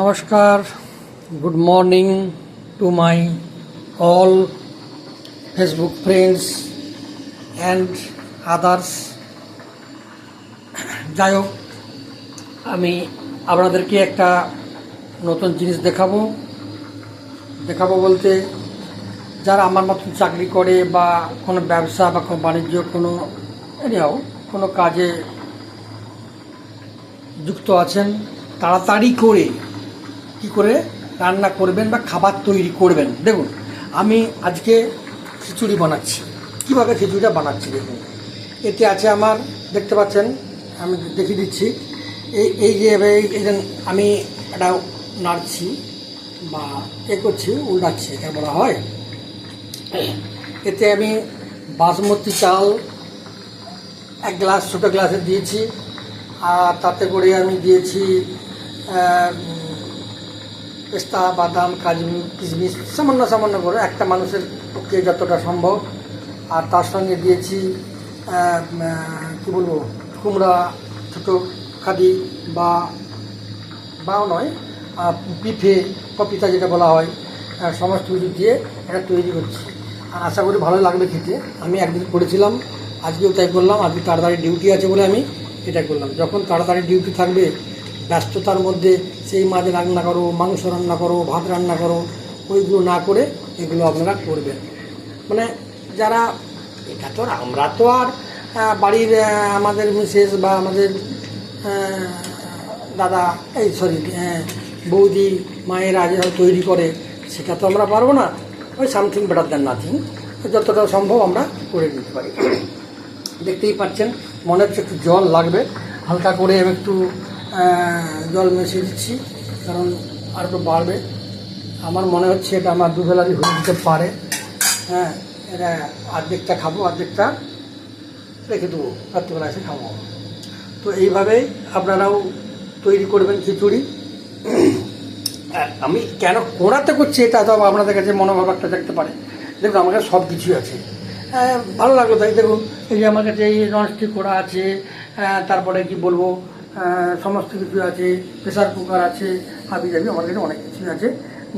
নমস্কার good morning to my all Facebook friends and others যাই হোক, আমি আপনাদেরকে একটা নতুন জিনিস দেখাবো। দেখাবো বলতে, যারা আমার মতন চাকরি করে বা কোনো ব্যবসা বা কোনো বাণিজ্য, কোনো এরিয়াও কোনো কাজে যুক্ত আছেন, তাড়াতাড়ি করে কি করে রান্না করবেন বা খাবার তৈরি করবেন? দেখুন, আমি আজকে খিচুড়ি বানাচ্ছি। কীভাবে খিচুড়িটা বানাচ্ছি দেখুন। এতে আছে আমার, দেখতে পাচ্ছেন, আমি দেখিয়ে দিচ্ছি। এই এই যে আমি এটা নাড়ছি বা এ করছি, উল্টাচ্ছি, এটা বলা হয়। এতে আমি বাসমতি চাল, এক গ্লাস, ছোটো গ্লাসে দিয়েছি। আর তাতে করে আমি দিয়েছি পেস্তা, বাদাম কাজু কিশমিশ, সামান্য সামান্য করে একটা মানুষের পক্ষে যতটা সম্ভব। আর তার সঙ্গে দিয়েছি কী বলব, কুমড়া, ছোটো খাদি বা, বাও নয় পিঠে পপিতা যেটা বলা হয় সমস্ত কিছু দিয়ে এটা তৈরি করছি। আর আশা করি ভালো লাগবে খেতে। আমি একদিন করেছিলাম, আজকেও তাই করলাম, আজকে তাড়াতাড়ি ডিউটি আছে বলে আমি এটা করলাম। যখন তাড়াতাড়ি ডিউটি থাকবে ব্যস্ততার মধ্যে সেই মাছ রান্না করো, মাংস রান্না করো, ভাত রান্না করো, ওইগুলো না করে এগুলো আপনারা করবেন। মানে যারা, এটা তো আমরা তো আর বাড়ির আমাদের মিসেস বা আমাদের দাদা, এই সরি বৌদি, মায়েরা যেভাবে তৈরি করে, সেটা তো আমরা পারব না। ওই সামথিং বেটার দ্যান নাথিং যতটা সম্ভব আমরা করে নিতে পারি। দেখতেই পাচ্ছেন, মনে হচ্ছে একটু জল লাগবে। হালকা করে একটু জল মিশিয়ে দিচ্ছি কারণ আর একটু বাড়বে। আমার মনে হচ্ছে এটা আমার দুবেলারই হয়ে দিতে পারে। হ্যাঁ এটা অর্ধেকটা খাব, অর্ধেকটা রেখে দেবো, রাত্রিবেলা এসে খাব। তো এইভাবেই আপনারাও তৈরি করবেন খিচুড়ি। আমি কেন কোড়াতে করছি এটা তো আপনাদের কাছে মনোভাব একটা দেখতে পারে। দেখুন, আমার কাছে সব কিছুই আছে ভালো লাগল তাই দেখুন। এই যে আমার কাছে এই ননস্টিক কড়া আছে তারপরে কি বলব? সমস্ত কিছু আছে প্রেশার কুকার আছে, হাবি জাবি, আমার কাছে অনেক কিছুই আছে।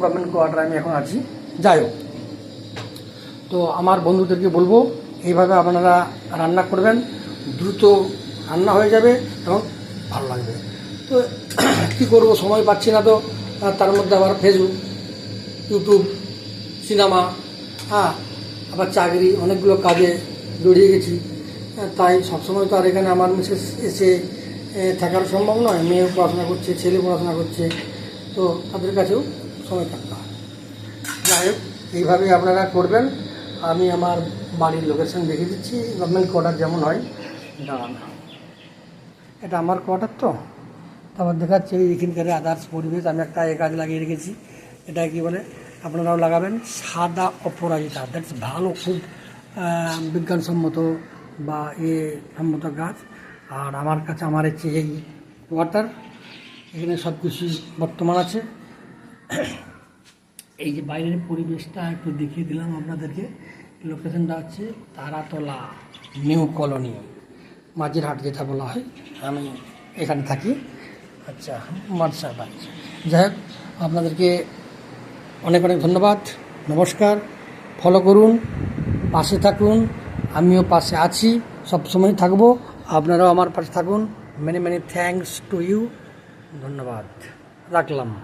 গভর্নমেন্ট কোয়ার্টার আমি এখন আছি। যাই হোক, তো আমার বন্ধুদেরকে বলব, এইভাবে আপনারা রান্না করবেন, দ্রুত রান্না হয়ে যাবে এবং ভালো লাগবে। তো কী করব, সময় পাচ্ছি না তো তার মধ্যে আবার ফেসবুক ইউটিউব সিনেমা হ্যাঁ আবার চাকরি, অনেকগুলো কাজে জড়িয়ে গেছি। তাই সবসময় তো আর এখানে আমার মিসেস এসে থাকার সম্ভব নয়। মেয়ে পড়াশোনা করছে ছেলে পড়াশোনা করছে, তো তাদের কাছেও সময় থাকতে হয়। যাই হোক এইভাবে আপনারা করবেন। আমি আমার বাড়ির লোকেশন দেখিয়ে দিচ্ছি। গভর্নমেন্ট কোয়ার্টার যেমন হয় দাঁড়ান এটা আমার কোয়ার্টার তো। তারপর দেখাচ্ছে এখানকার আদার্স পরিবেশ। আমি একটা এ কাজ লাগিয়ে রেখেছি। এটা কি বলে? আপনারাও লাগাবেন। সাদা অপরাজিতা দ্যাটস ভালো, খুব বিজ্ঞানসম্মত বা এ সম্মত গাছ। আর আমার কাছে, আমার হচ্ছে এই কোয়ার্টার এখানে সব কিছুই বর্তমান আছে। এই যে বাইরের পরিবেশটা একটু দেখিয়ে দিলাম আপনাদেরকে। লোকেশনটা হচ্ছে তারাতলা নিউ কলোনি, মাঝিরহাট যেটা বলা হয়। আমি এখানে থাকি। আচ্ছা মানসাবাদ যাই হোক, আপনাদেরকে অনেক অনেক ধন্যবাদ। নমস্কার। ফলো করুন, পাশে থাকুন। আমিও পাশে আছি। সবসময় থাকব। আপনারাও আমার পাশে থাকুন। Many many thanks to you ধন্যবাদ। রাখলাম।